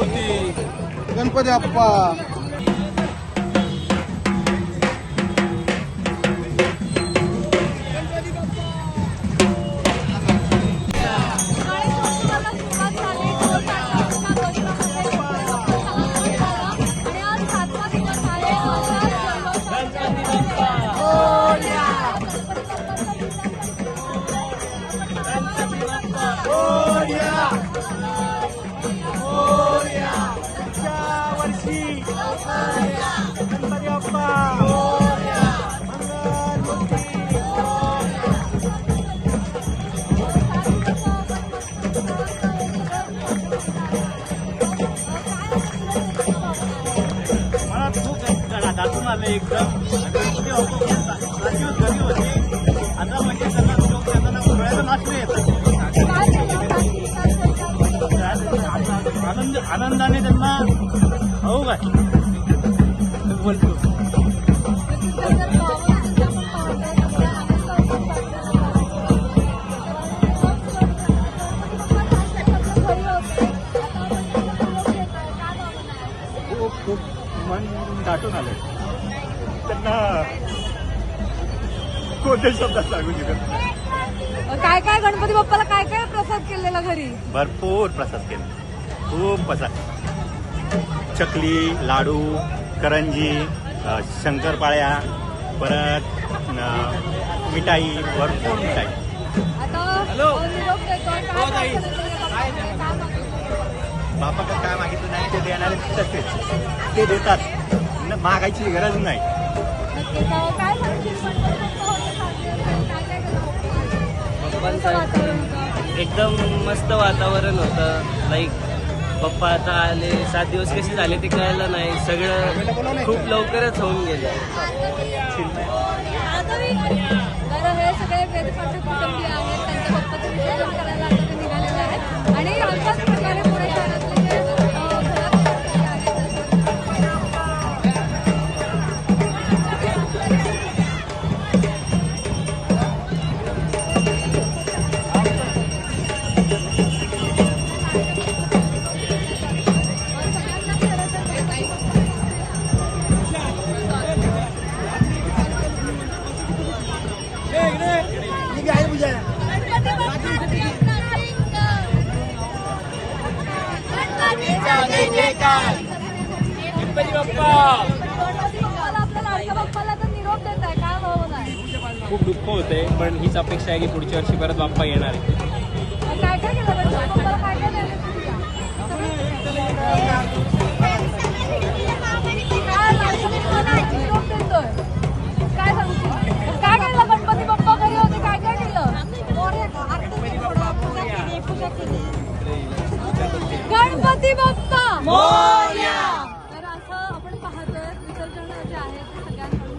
गणपती बाप्पा मला खूप दाखवून एकदम इतके आता म्हणजे त्यांना लोक त्यांना डोळ्याचं नाच आनंद आनंदाने त्यांना हो काय खूप मन दाटून आलं त्यांना कोणत्या शब्दात सांगू शकत काय काय गणपती बाप्पाला काय काय प्रसाद केलेला घरी? भरपूर प्रसाद केला. खूप प्रसाद. चकली लाडू करंजी शंकरपाळ्या परत मिठाई भरपूर मिठाई. आता अ, निरोप देतोय. काय प्रार्थना केली? काय मागितलं? बापाकडे काय मागितलं नाही ते देणारे तसेच ते देतात. न मागायची गरज नाही? एकदम मस्त वातावरण होतं. लाईक पप्पा आता आले सात दिवस कसे झाले ते कळलं नाही. सगळं खूप लवकरच होऊन गेलं. हे सगळे खूप दुःख होते पण हीच अपेक्षा आहे की पुढच्या वर्षी परत बाप्पा येणार आहे गणपती बाप्पा! तर असं आपण पाहतोय विसर्जन जे आहेत सगळ्यांकडून